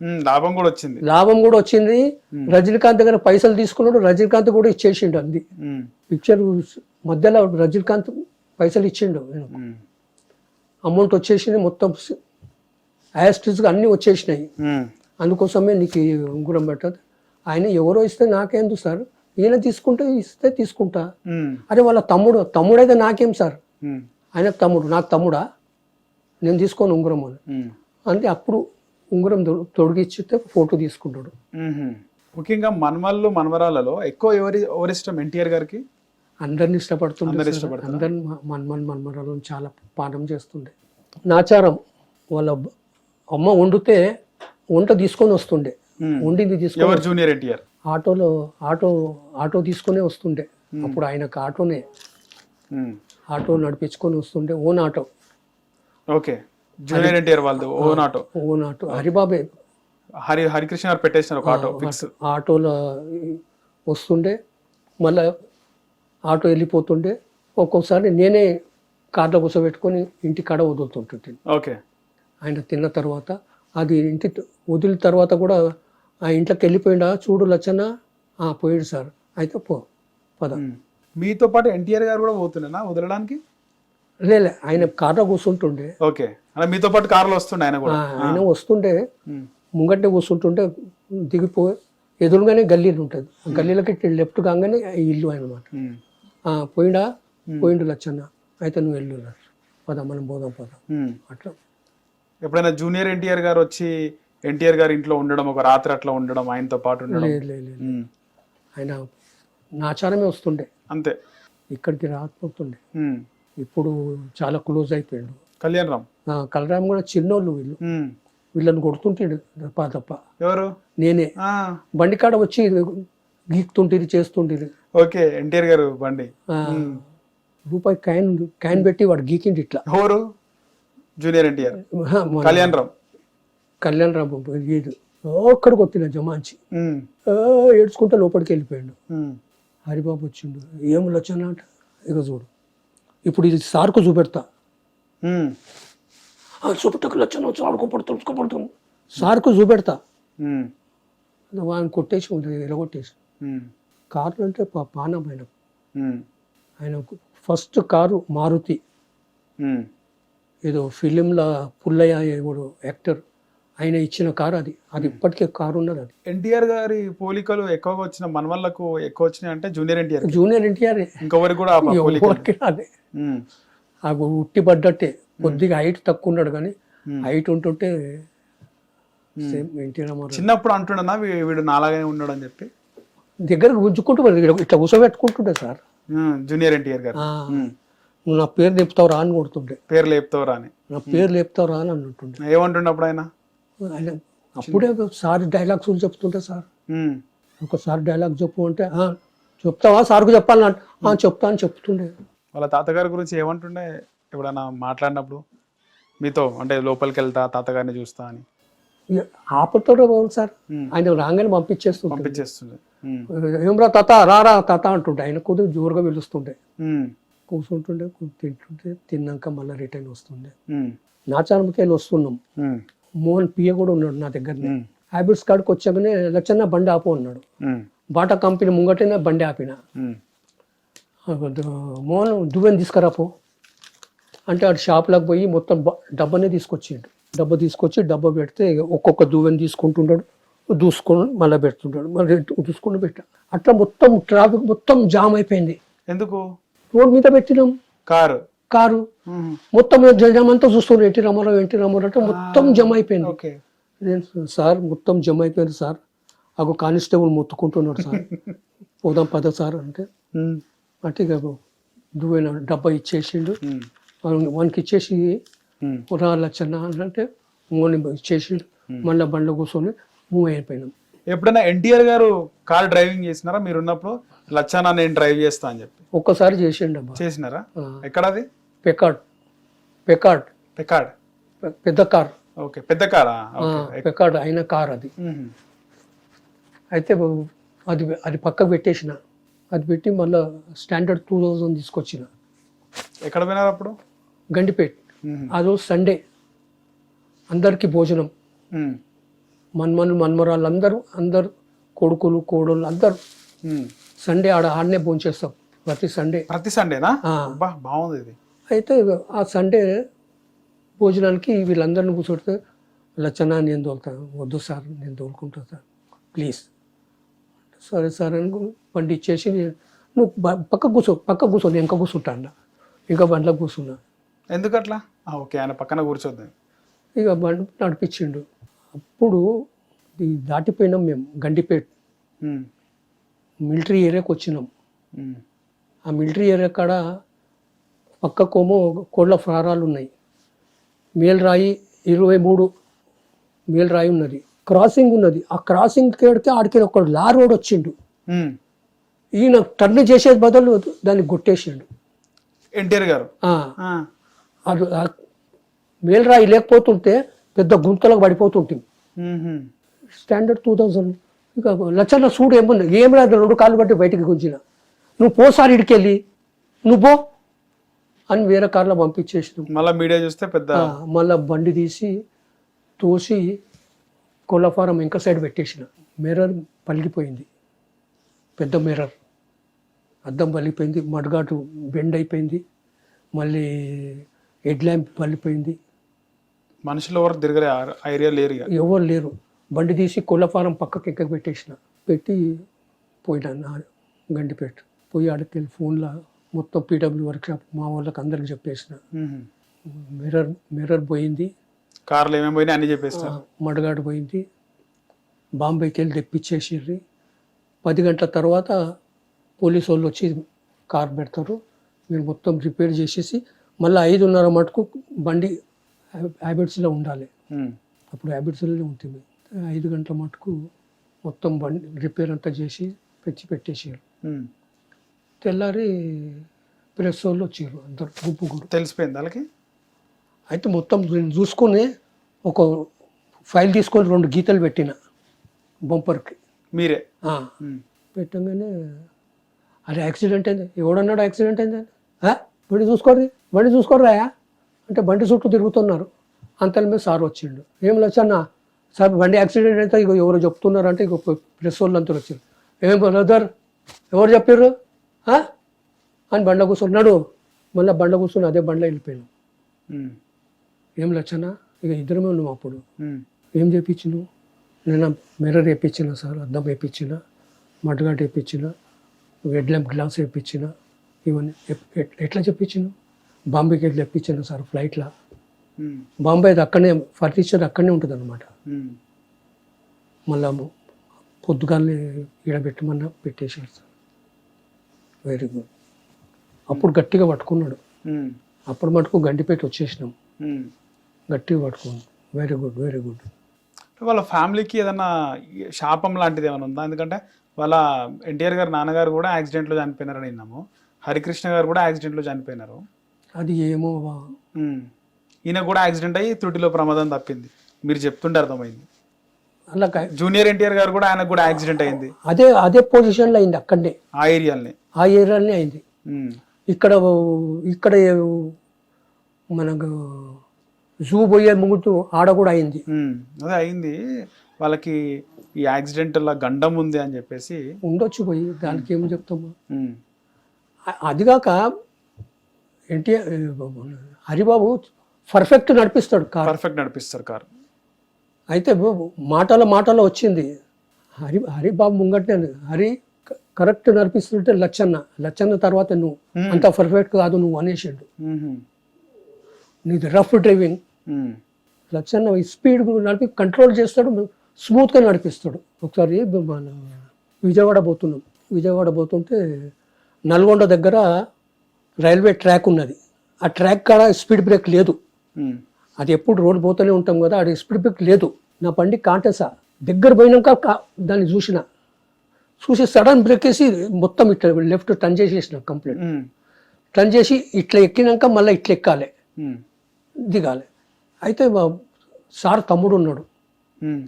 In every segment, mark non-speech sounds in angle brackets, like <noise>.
ఉమ్, లాభం కూడా వచ్చింది. లాభం కూడా వచ్చింది. రజనీకాంత్ దగ్గర పైసలు తీసుకున్నాడు. రజనీకాంత్ కూడా ఇచ్చేసిండు అంది. పిక్చర్ మధ్యలో రజనీకాంత్ పైసలు ఇచ్చిండు అమౌంట్ వచ్చేసింది మొత్తం యాస్టిస్గా అన్నీ వచ్చేసినాయి. అందుకోసమే నీకు ఉంగరం పెట్టదు. ఆయన ఎవరో ఇస్తే నాకేందు సార్? ఈయన తీసుకుంటే ఇస్తే తీసుకుంటా. అరే వాళ్ళ తమ్ముడు తమ్ముడైతే నాకేం సార్? ఆయన తమ్ముడు నాకు తమ్ముడా? నేను తీసుకోను ఉంగరం అని. అంటే అప్పుడు ఉంగరం తొడిగిచ్చితే ఫోటో తీసుకుంటాడు. ముఖ్యంగా మనవళ్ళు మనవరాలలో ఎక్కువ ఎవరి ఎవరి ఇష్టం ఎన్టీఆర్ గారికి? అందరిని ఇష్టపడుతుండే? అందరిని మన్మన్ మన్మరాలను చాలా పాఠం చేస్తుండే. నాచారం వాళ్ళ అమ్మ వండితే వంట తీసుకొని వస్తుండే. వండింది తీసుకొని జూనియర్ ఎన్టీఆర్? ఆటోలో ఆటో ఆటో తీసుకునే వస్తుండే. అప్పుడు ఆయనకు ఆటోనే. ఆటో నడిపించుకొని వస్తుండే. Own auto. Okay. Junior NTR వాళ్ళది ఓన్ ఆటో ఓన్ ఆటో హరిబాబే. హరి హరికృష్ణ గారు పెట్టేసినారు ఒక ఆటో ఫిక్స్. ఆటోలో వస్తుండే మళ్ళా ఆటో వెళ్ళిపోతుండే ఒక్కొక్కసారి నేనే కార్లో కూర్చోబెట్టుకొని ఇంటి కాడ వదులుతుంటుంటే. ఓకే. ఆయన తిన్న తర్వాత అది ఇంటి వదిలిన తర్వాత కూడా ఆ ఇంట్లోకి వెళ్ళిపోయిండా? చూడు లచ్చన్న. "ఆ, పోయాడు సార్. అయితే పో పద. మీతో పాటు ఎన్టీఆర్ గారు కూడా పోతుండేనా వదలడానికి? లేలే ఆయన కార్లో కూర్చుంటుండే. ఓకే. అలా మీతో పాటు కార్లో వస్తుండే ఆయన కూడా. ఆయన వస్తుండే. ఉమ్, ముంగట్నే కూర్చుంటుంటే దిగిపోయి ఎదురుగానే గల్లీలు ఉంటుంది. గల్లీలకి లెఫ్ట్ కాగానే ఇల్లు అనమాట పోయిండా? పోయిండు లచ్చన్న. అయితే నువ్వు వెళ్ళు. పద మనం పోదాం పద. అట్లా. ఎప్పుడైనా జూనియర్ ఎన్టీఆర్ గారు వచ్చి ఎన్టీఆర్ గారి ఇంట్లో ఉండడం ఒక రాత్రి అట్లా ఉండడం ఆయనతో పాటు ఉండడం? లేదు లేదు లేదు. ఆయన నాచారమే వస్తుండే. అంతే. ఇక్కడికి రాకపోతుండే. ఇప్పుడు చాలా క్లోజ్ అయిపోయాడు. కళ్యాణ్ రామ్ కలరామ్ కూడా చిన్నోళ్ళు వీళ్ళు. వీళ్ళని కొడుతుంటాడు తప్ప తప్ప. ఎవరు? నేనే. ఆ, బండి కాడ వచ్చి గీక్తుంటిది చేస్తుంటిది ఓకే ఎన్టీఆర్ గారు బండి. రూపాయి కాయిన్ కాయిన్ పెట్టి వాడు గీకిండి ఇట్లా. ఎవరు? జూనియర్ ఎన్టీఆర్. కళ్యాణ్ రామ్ కళ్యాణ్ రామ్ ఇది ఒక్కడికి వచ్చిన జమాంచి ఏడ్చుకుంటా లోపలికి వెళ్ళిపోయాడు. హరిబాబు వచ్చిండు. ఏం లచ్చన అంట? ఇక చూడు. ఇప్పుడు ఇది సార్కు చూపెడతా. చూపెట్టకు లచ్చన ఆడుకోపడతాం చూపడతాం సార్కు చూపెడతా. వాడిని కొట్టేసి ఎరగొట్టేసి. ఉమ్, కార్లు అంటే పానం ఆయన. ఆయన ఫస్ట్ కారు మారుతి. ఏదో ఫిలింల పుల్లయ్య ఎవడు యాక్టర్. ఆయన ఇచ్చిన కారు అది. అది ఇప్పటికే కారు ఉన్నది అది. ఎన్టీఆర్ గారి పోలికలు ఎక్కువగా వచ్చిన మనవళ్ళకు ఎక్కువ వచ్చినాయి అంటే జూనియర్ ఎన్టీఆర్. జూనియర్ ఎన్టీఆర్. ఇంకొవరికి కూడా అదే ఆ ఉట్టి పడ్డట్టే కొద్దిగా హైట్ తక్కువ ఉన్నాడు కానీ. హైట్ ఉంటుంటే సేమ్ ఎన్టీ రామారావు చిన్నప్పుడు అంటున్నా వీడు నాలాగానే ఉన్నాడు అని చెప్పి? దగ్గరకు గుంజుకుంటూ మరి ఇట్లా- కూర్చోబెట్టుకుంటుండే సార్. జూనియర్ ఎన్టీఆర్ గారు. నువ్వు నా పేరు చెప్తావు రా అని కొడుతుండే. పేరు లేపుతావురా అని. నా పేరు లేపుతావు రా అని అంటుండే ఏమంటుండప్పుడు ఆయన? ఆయన అప్పుడే సార్ డైలాగ్స్ చెప్తుంటే సార్. ఒకసారి డైలాగ్ చెప్పు అంటే "ఆ, చెప్తావా? సార్కు చెప్పాలని "ఆ, చెప్తా అని చెప్తుండే. వాళ్ళ తాతగారి గురించి ఏమంటుండే ఎప్పుడైనా మాట్లాడినప్పుడు? మీతో అంటే లోపలికి వెళ్తా తాతగారిని చూస్తా అని. ఇక ఆపుతాడు బాగుంది సార్. ఆయన రాగానే పంపించేస్తుండే. పంపించేస్తుండే. ఏమ్రా తాత రారా తాత అంటుండే. ఆయన కొద్దిగా జోరుగా పిలుస్తుండే. కూర్చుంటుండే తింటుంటే తిన్నాక మళ్ళీ రిటర్న్ వస్తుండే. నాచారంకి వెళ్ళి వస్తున్నాం. మోహన్ పియ కూడా ఉన్నాడు నా దగ్గరనే. హ్యాబిట్స్ కాడికి వచ్చాకనే లచ్చన్న బండి ఆపు అన్నాడు. బాటా కంపెనీ ముంగటనే బండి ఆపిన. మోహన్ దువ్వెని తీసుకురాపో అంటే ఆడు షాప్లోకి పోయి మొత్తం డబ్బానే తీసుకొచ్చిండు. డబ్బా తీసుకొచ్చి డబ్బా పెడితే ఒక్కొక్క దువ్వెని తీసుకుంటుంటాడు. దూసుకొని మళ్ళీ పెడుతుంటాడు. మళ్ళీ దూసుకొని పెట్టా. అట్లా మొత్తం ట్రాఫిక్ మొత్తం జామ్ అయిపోయింది. ఎందుకు? రోడ్ మీద పెట్టినాం. కారు? కారు. మొత్తం జనం అంతా చూస్తున్నారు ఎన్టీ రామారావు ఎన్టీ రామారావు అంటే మొత్తం జమ అయిపోయింది. సార్ మొత్తం జమ అయిపోయింది సార్. అగో కానిస్టేబుల్ మొత్తుకుంటున్నాడు సార్. <laughs> పోదాం పద సార్ అంటే. అంటే ఇక దువ్వెన డబ్బా ఇచ్చేసిండు. వానికి ఇచ్చేసి ఉమ్, రా లచ్చన్న అంటే మోని ఇచ్చేసిండు. మళ్ళీ బండ్లో కూర్చొని మూవ్ అయిపోయినాం. ఎప్పుడైనా ఎన్టీఆర్ గారు కార్ డ్రైవింగ్ చేసినారా? మీరు ఉన్నప్పుడు లచ్చానా నేను డ్రైవ్ చేస్తా అని చెప్పి. ఒక్కసారి చేసిండు చేసినారా? ఆ, ఎక్కడది? పెకాడ్. పెకాడ్. పెకాడ్. పెద్ద కార్. ఓకే పెద్ద కారా? పెకాడ్ అయిన కార్ అది. అయితే అది అది పక్కకు పెట్టేసిన. అది పెట్టి మళ్ళీ స్టాండర్డ్ టూ థౌజండ్ తీసుకొచ్చిన. ఎక్కడ పోయినారు అప్పుడు? గండిపేట్. ఆ రోజు సండే. అందరికీ భోజనం. మన్మను మన్మరాళ్ళు అందరూ అందరు కొడుకులు కోడళ్ళు అందరూ. సండే ఆడ ఆడనే భోంచేస్తాం. ప్రతి సండే. ప్రతి సండేనా? బాగుంది ఇది. అయితే ఆ సండే భోజనానికి వీళ్ళందరిని కూర్చోడితే లచ్చన నేను తోలుతాను వద్దు సార్ నేను తోలుకుంటా సార్. ప్లీజ్. సరే సార్ అని బండి ఇచ్చేసి నువ్వు పక్క కూర్చో పక్క కూర్చో నేను ఇంకా కూర్చుంటా అన్న ఇంకా బండ్లో కూర్చున్నా ఎందుకట్లా? ఓకే ఆయన పక్కన కూర్చోద్దాం. ఇక బండి నడిపించిండు. అప్పుడు దాటిపోయినాం మేము గండిపేట. మిలిటరీ ఏరియాకి వచ్చినాం. ఆ మిలిటరీ ఏరియా కాడ పక్కకోమో కోళ్ళ ఫారాలు ఉన్నాయి. మేల్రాయి ఇరవై మూడు మేల్రాయి ఉన్నది. క్రాసింగ్ ఉన్నది. ఆ క్రాసింగ్ కేడితే ఆడికి ఒక లారీ రోడ్ వచ్చిండు. ఈయన టర్న్ చేసేది బదులు దాన్ని కొట్టేసిండు. ఎన్టీఆర్ గారు? అది మేల్రాయి లేకపోతుంటే పెద్ద గుంతలకు పడిపోతుంటుంది. Standard two thousand. ఇక లచ్చన్న సూడు ఏముంది? ఏం రాదు? రెండు కాళ్ళు బట్టి బయటికి గుంజిన. నువ్వు పోసారి ఇడికెళ్ళి నువ్వు పో అని వేరే కార్లో పంపించేసినాం మళ్ళా మీడియా చూస్తే పెద్ద మళ్ళా బండి తీసి తోసి కోళ్ళ ఫారం ఇంకా సైడ్ పెట్టేసిన. మిర్రర్ పలిగిపోయింది పెద్ద మిర్రర్. అద్దం పలిగిపోయింది మడ్గాటు బెండ్ అయిపోయింది. మళ్ళీ హెడ్ ల్యాంప్ పలిపోయింది మనుషులు ఎవరు తిరగలే? ఆ- ఏరియా లేరు ఎవరు లేరు. బండి తీసి కోళ్ళ ఫారం పక్కకి ఎక్కకి పెట్టేసిన. పెట్టి పోయినా గండిపేట. పోయి ఆడికి వెళ్ళి ఫోన్లో మొత్తం పీడబ్ల్యూ వర్క్షాప్ మా వాళ్ళకి అందరికి చెప్పేసిన. మిర్రర్ మిర్రర్ పోయింది. కార్లు ఏమేమి పోయినా అన్ని చెప్పేస్తారు. మడగాడు పోయింది. బాంబేకి వెళ్ళి తెప్పించేసిర్రి. పది గంటల తర్వాత పోలీసు వాళ్ళు వచ్చి కార్ పెడతారు. మీరు మొత్తం రిపేర్ చేసేసి మళ్ళీ ఐదున్నర మటుకు బండి హ్యాబిట్స్లో ఉండాలి. అప్పుడు హ్యాబిట్స్లోనే ఉంటుంది. ఐదు గంటల మటుకు మొత్తం బండి రిపేర్ అంతా చేసి పెంచి పెట్టేసారు. తెల్లారి ప్రెస్ వాళ్ళు వచ్చారు అందరు గుంపు తెలిసిపోయింది వాళ్ళకి? అయితే మొత్తం చూసుకొని ఒక ఫైల్ తీసుకొని రెండు గీతలు పెట్టిన బంపర్కి. మీరే? పెట్టంగానే అది యాక్సిడెంట్ అయింది. ఎవడన్నాడు యాక్సిడెంట్ అయింది? అని "ఆ? బండి చూసుకోర్రి? బండి చూసుకోర్రాయా అంటే బండి చుట్టూ తిరుగుతున్నారు. అంతల మీద సార్ వచ్చిండు. ఏం వచ్చన్న సార్ బండి యాక్సిడెంట్ అయితే ఇక ఎవరు చెప్తున్నారు అంటే ఇక ప్రెస్ వాళ్ళు అంతా వచ్చారు ఏం బ్రదర్? ఎవరు చెప్పారు? అని బండ కూర్చున్నాడు మళ్ళీ బండ కూర్చొని అదే బండ్లో వెళ్ళిపోయాను. ఏం లచ్చన ఇక ఇద్దరమే ఉన్నాం అప్పుడు. ఏం చేయించిను నేను మిర్రర్ వేయించిన సార్ అద్దం వేయించిన మడ్గాట్ వేయించిన హెడ్ ల్యాంప్ గ్లాస్ వేయించిన ఇవన్నీ ఎట్లా చెప్పించిన బాంబేకి వెళ్ళి తెప్పించాను సార్ ఫ్లైట్లో. బాంబే అది అక్కడనే ఫర్నిచర్ అక్కడనే ఉంటుంది అనమాట. మళ్ళా పొద్దుగాలనే ఈడబెట్టమన్నా పెట్టేశారు సార్. వెరీ గుడ్ అప్పుడు గట్టిగా పట్టుకున్నాడు. అప్పుడు మటుకు గండిపేట వచ్చేసినాం. గట్టిగా పట్టుకున్నాం వెరీ గుడ్ వెరీ గుడ్ వాళ్ళ ఫ్యామిలీకి ఏదన్నా శాపం లాంటిది ఏమైనా ఉందా? ఎందుకంటే వాళ్ళ ఎన్టీఆర్ గారు నాన్నగారు కూడా యాక్సిడెంట్లో చనిపోయినారని విన్నాము. హరికృష్ణ గారు కూడా యాక్సిడెంట్లో చనిపోయినారు. అది ఏమో. ఈయన కూడా యాక్సిడెంట్ అయ్యి త్రుటిలో ప్రమాదం తప్పింది. మీరు చెప్తుంటే అర్థమైంది. అలా జూనియర్ ఎన్టీఆర్ గారు కూడా ఆయనకు కూడా యాక్సిడెంట్ అయింది. అదే అదే పొజిషన్లో అయింది అక్కడనే. ఆ ఏరియాలని. ఆ ఏరియాలోనే అయింది. ఇక్కడ ఇక్కడ మనకు జూ పోయే ముంగుతూ ఆడ కూడా అయింది. అదే అయింది. వాళ్ళకి ఈ యాక్సిడెంట్ లా గండం ఉంది అని చెప్పేసి. ఉండొచ్చు పోయి దానికి ఏం చెప్తాము అదిగాక ఎన్టీఆర్ హరిబాబు పర్ఫెక్ట్ నడిపిస్తాడు కార్. పర్ఫెక్ట్ నడిపిస్తారు కార్. అయితే మాటల మాటలో వచ్చింది. హరి హరిబాబు ముంగట్నే హరి కరెక్ట్ నడిపిస్తుంటే లచ్చన్న లచ్చన్న తర్వాత నువ్వు. అంత పర్ఫెక్ట్ కాదు నువ్వు అనేసిండు. నీది rough driving um, Lachanna speed నడిపి కంట్రోల్ చేస్తాడు స్మూత్గా నడిపిస్తాడు. ఒకసారి మన విజయవాడ పోతున్నాం. విజయవాడ పోతుంటే నల్గొండ దగ్గర రైల్వే ట్రాక్ ఉన్నది. ఆ ట్రాక్ కాడ స్పీడ్ బ్రేక్ లేదు. ఉమ్, అది ఎప్పుడు రోడ్ పోతూనే ఉంటాం కదా అది స్పీడ్ బ్రేక్ లేదు. నా బండి కాంటేసా. దగ్గర పోయినాక కా- దాన్ని చూసిన. చూసి సడన్ బ్రేక్ వేసి మొత్తం ఇట్లా లెఫ్ట్ టర్న్ చేసేసిన కంప్లీట్. ఉమ్, టర్న్ చేసి ఇట్లా ఎక్కినాక మళ్ళీ ఇట్లా ఎక్కాలి. దిగాలి. అయితే సార్ తమ్ముడు ఉన్నాడు. ఉమ్,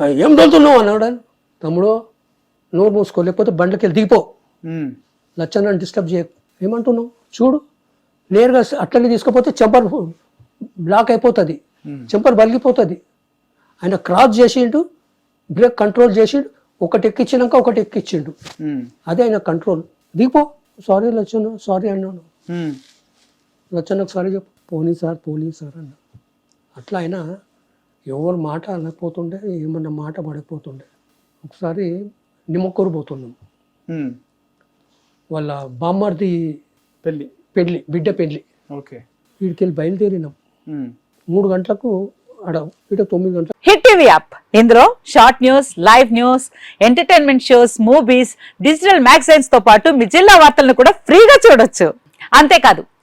"ఆ, ఏం దొరుకుతున్నావు అన్నాడు. తమ్ముడు నోరు మూసుకో లేకపోతే బండ్లకి వెళ్ళి దిగిపో లచ్చన్నని డిస్టర్బ్ చేయ ఏమంటున్నావు? చూడు నేరుగా అట్లనే తీసుకుపోతే చెంపర్ బ్లాక్ అయిపోతుంది. చెంపర్ బలిగిపోతుంది. ఆయన క్రాస్ చేసిండు బ్రేక్ కంట్రోల్ చేసిండు ఒకటి ఎక్కించినాక ఒకటి ఎక్కించిండు ఉమ్, అదే ఆయన కంట్రోల్. దిగిపో. సారీ లచ్చను సారీ అన్నాను. లచ్చన్నకు సారీ చెప్పు. పోనీ సార్ పోనీ సార్ అన్న. అట్లా ఆయన ఎవరు మాట అనకపోతుండే ఏమన్నా మాట పడకపోతుండే ఒకసారి నిమ్మకూరు పోతున్నాం. వాళ్ళ బామ్మర్ది పెళ్ళి. పెళ్ళి బిడ్డ పెళ్ళి. ఓకే. వీడికి వెళ్ళి బయలుదేరినాం మూడు గంటలకు హిట్ టీవీ యాప్. ఇందులో short news live news entertainment shows movies digital మ్యాగజైన్స్తో పాటు మీ జిల్లా వార్తలను కూడా ఫ్రీగా చూడొచ్చు. అంతేకాదు